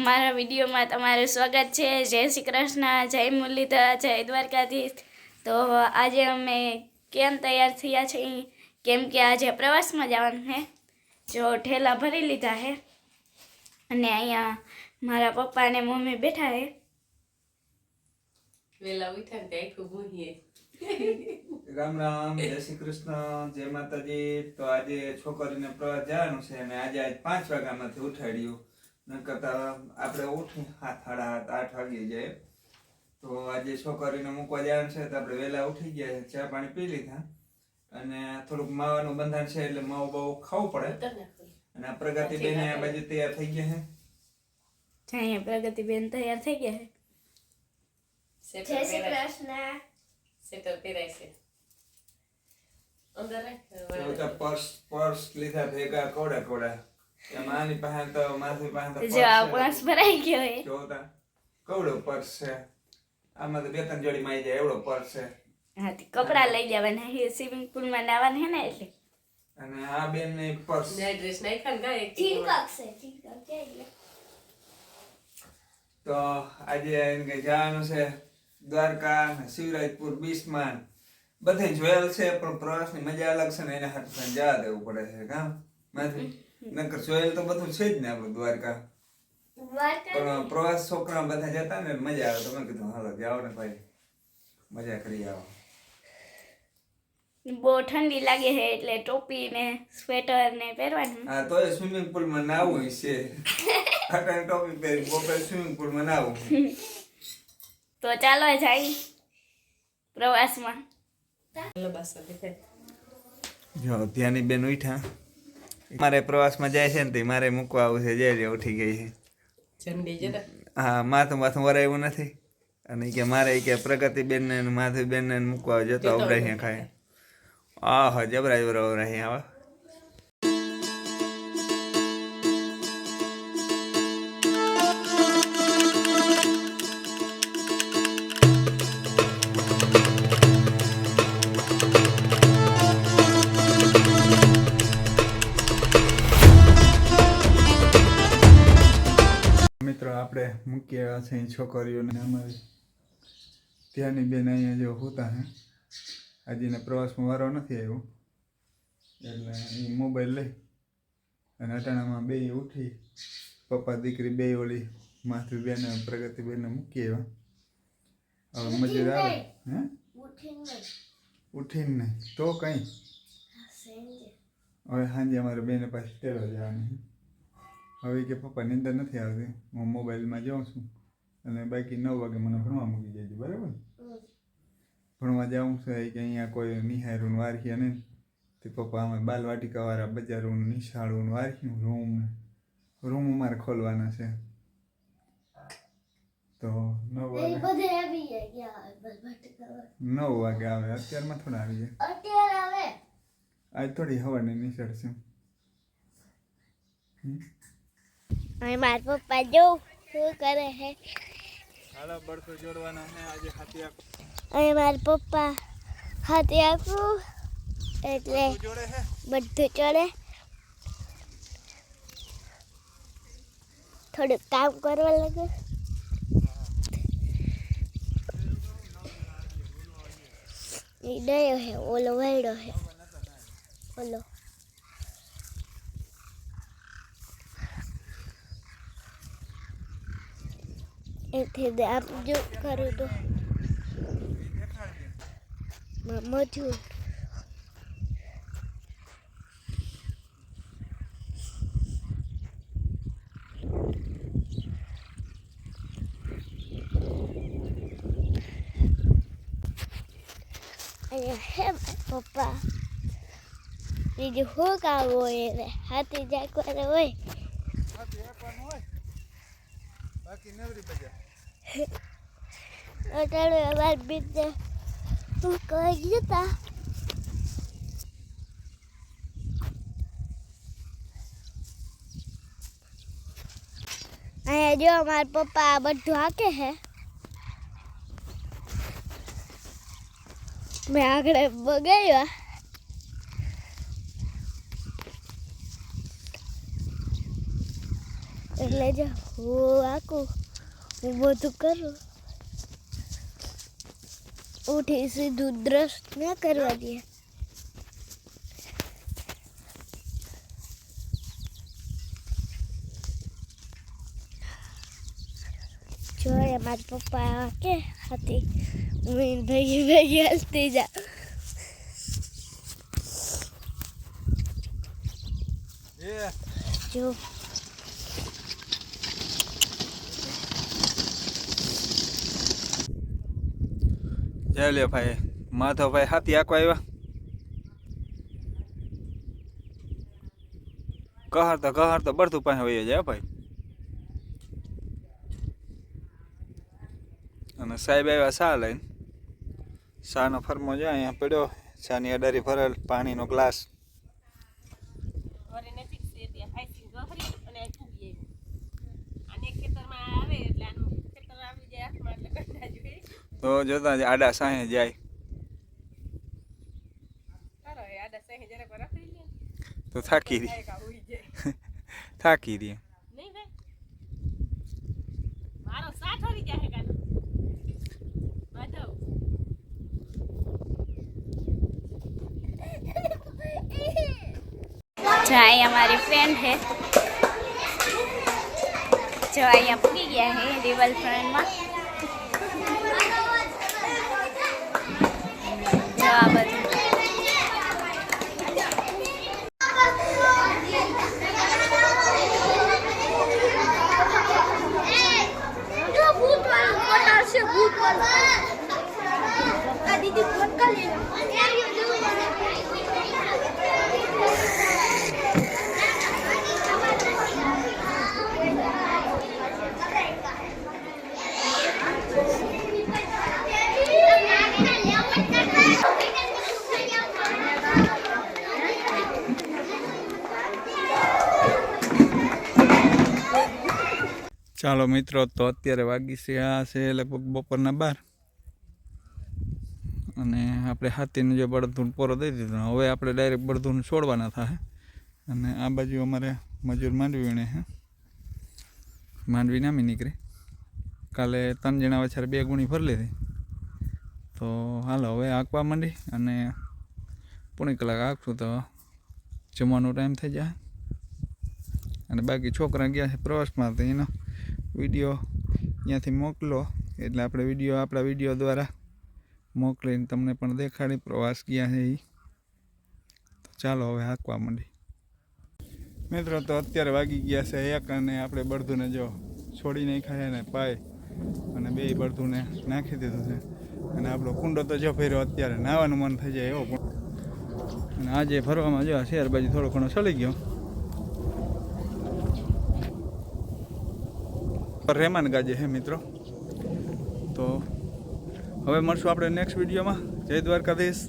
અમારા વિડીયોમાં તમારું સ્વાગત છે. જય શ્રી કૃષ્ણ જય મુરલીધર જય દ્વારકાધીશ. તો આજે અમે કેમ તૈયાર થયા છીએ કેમ કે આજે પ્રવાસમાં જવાનું છે. જો ઠેલા ભરી લીધા છે. અને અહીંયા મારા પપ્પા અને મમ્મી બેઠા છે. વેલા ઉઠ્યા ને આખું ભૂહીએ રામ રામ જય શ્રી કૃષ્ણ જય માતાજી. તો આજે છોકરીને પ્રવાસ જવાનું છે અને આજે આજ પાંચ વાગ્યામાંથી ઉઠાડ્યું. નકર તો આપણે ઉઠી હાથ સાડા હાથ આઠ વાગી જાય. તો આજે છોકરીને મૂકવા જવાનું છે તો આપણે વહેલા ઉઠી ગયા છે ચા પાણી પી લીધા. અને થોડુંક માવાનું બંધાણ છે એટલે માવું બહુ ખાવું પડે. અને આ પ્રગતિ બેન આ બાજુ તૈયાર થઈ ગયા છે અહીંયા પ્રગતિબેન તૈયાર થઈ ગયા છે જય શ્રી કૃષ્ણ. સેટર પહેરાય છે. અંદર રાખ. તો તો પર્સ પર્સ લીધા ભેગા કોડા કોડા આની પાસે તો માસી પાસે તો જો આ પર્સ છે. ભરાઈ ગયો છે જોતા કવડો પર્સ છે આમાં તો બે ત્રણ જોડી માં જાય એવડો પર્સ છે હા તે કપડાં લઈ જવાના છે સ્વિમિંગ પુલમાં નાવાનું છે ને એટલે અને આ બેન ને પર્સ ને ડ્રેસ નાખ્યા ને ગાય તો આજે એમ કે જવાનું છે દ્વારકા ને શિવરાજપુર બીચમાં બધે જોયેલ છે પણ પ્રવાસની મજા અલગ છે ને એને હાથ જવા દેવું પડે છે કામ માથું નકર સોયલ તો બધું છે જ ને આપણું દ્વારકા. પણ પ્રવાસ છોકરા બધા જતા ને મજા આવે. તમે કીધું હાલો જાઓ ને ભાઈ. મજા કરી આવો. બહુ ઠંડી લાગે છે એટલે ટોપી ને સ્વેટર ને પહેરવાનું. હા તો સ્વિમિંગ પુલમાં નાવું છે. અટાણે ટોપી પહેરી બપોરે સ્વિમિંગ પુલમાં નાવું તો ચાલો જાય પ્રવાસમાં. ચાલો બસ જો ત્યાંની બેન ઉઠા મારે પ્રવાસમાં જાય છે ને તે મારે મૂકવા આવું છે જય ઉઠી ગઈ છે. હા માથું માથું વરાયું નથી. અને કે મારે કે પ્રગતિબેન ને માધવીબેન બેનને મૂકવા જતો અવરાય ખાય. આહ જબરાય બરાબર અહીં આવા. મૂકીએ છે છોકરીઓને અમારી. ત્યાંની બેન અહીંયા જો હોતા હે. આજને પ્રવાસમાં વારો નથી આવ્યો. એટલે એ મોબાઈલ લઈ અને અટાણામાં બે ઉઠી પપ્પા દીકરી બે ઓલી માથું બેન પ્રગતિ બેને મૂકી આવ્યા. હવે મજૂર આવે. હે? ઉઠીને નહીં. તો કંઈ? હવે સાંજે અમારે બેને પાછી તેડવા જવાની હવે કે પપ્પા અંદર નથી આવતી. હું મોબાઈલમાં જાઉં છું. અને બાકી નવ વાગે મને ભણવા મૂકી જાય બરાબર? ભણવા જાઉં છું કે અહીંયા કોઈ નિહારું વારખી અને તે પપ્પા અમે બાલવાટિકાવાળા બજારોનું નિશાળું વારખ્યું રૂમ રૂમ અમારે ખોલવાના છે. તો નવ વાગે નવ વાગે આવે અત્યારમાં થોડા આવી જાય. આજ થોડી હવાની નિશાળ છે. હવે મારા પપ્પા જો શું કરે છે. હાલો બળસો જોડવાના છે. આજે હાથી હવે મારા પપ્પા હાથી આપું એટલે બધું ચડે થોડુંક કામ કરવા લાગે. એ ડયો હે ઓલો વૈડો હે ઓલો. એથી આમ જો કરું તો મજૂર અહીંયા હે પપ્પા બીજું શું કામ હોય એને હાથી જાગવાનું હોય બાકી નવરી બજાર અટાણે અમારા બીજને હું કહી જતા અહીંયા જો મારા પપ્પા આ બધું હાકે છે મેં આગળ બગાડ્યા એટલે લેજો હું આકું હું બધું કરું ઉઠી સીધું દ્રશ ના કરવા દે જો એ મારા પપ્પા કે હતી હું ભેગી ભેગી હસતી જા જો જય લે ભાઈ, માધવભાઈ હાથી આંકવા આવ્યા. કહર તો કહર તો બરતું પાસે વહી જાય ભાઈ. અને સાહેબ આવ્યા શા લઈને. શાનો ફરમો જાય અહીંયા પડ્યો શાની અડારી ભરેલ પાણીનો ગ્લાસ ઘરે નજીક છે ત્યાં આઈસ્ક્રીમ ગહરી અને આ પૂગી આવ્યું આને ખેતરમાં આવે એટલે આનું ખેતર આવી જાય હાથમાં એટલે કંટા જોઈએ તો જોતા જ આડા સાહે જાય. તો થાકી રહી. થાકી રહી. જાય કાનો. અહીંયા મારી ફ્રેન્ડ છે જો અહીંયા પૂરી ગયા હે રિવર ફ્રન્ટમાં Tadi dibuat kali ya. ચાલો મિત્રો, તો અત્યારે વાગી છે, આ છે લગભગ બપોરના બાર. અને આપણે હાથીને જે બળદૂન પોરો દઈ દીધો, હવે આપણે ડાયરેક્ટ બળદૂન છોડવાના થાય. અને આ બાજુ અમારે મજૂર માંડવી વીણે છે માંડવી નામી નીકળી. કાલે ત્રણ જણા વછારે બે ગુણી ભરી લીધી. તો હાલો, હવે આંકવા માંડી અને પોણી કલાક આંકશું તો જમવાનો ટાઈમ થઈ જાય. અને બાકી છોકરા ગયા છે પ્રવાસમાં, તો એનો વીડિયો ત્યાંથી મોકલો. એટલે આપણે વીડિયો, આપણા વીડિયો દ્વારા મોકલીને તમને પણ દેખાડી. પ્રવાસ ગયા છે એ તો ચાલો હવે હાંકવા માંડી. મિત્રો, તો અત્યારે વાગી ગયા છે એક અને આપણે બળધુને જો છોડી નાખ્યા ને પાય. અને બે બળધુને નાખી દીધું છે. અને આપણો કુંડો તો જો ફેર્યો અત્યારે. નાવાનું મન થઈ જાય એવો પણ. અને આજે ફરવામાં જો શહેર થોડો ઘણો ચડી ગયો. રહેમાન ગાજે હે મિત્રો. તો હવે મળશું આપણે નેક્સ્ટ વિડીયોમાં જય દ્વારકાધીશ.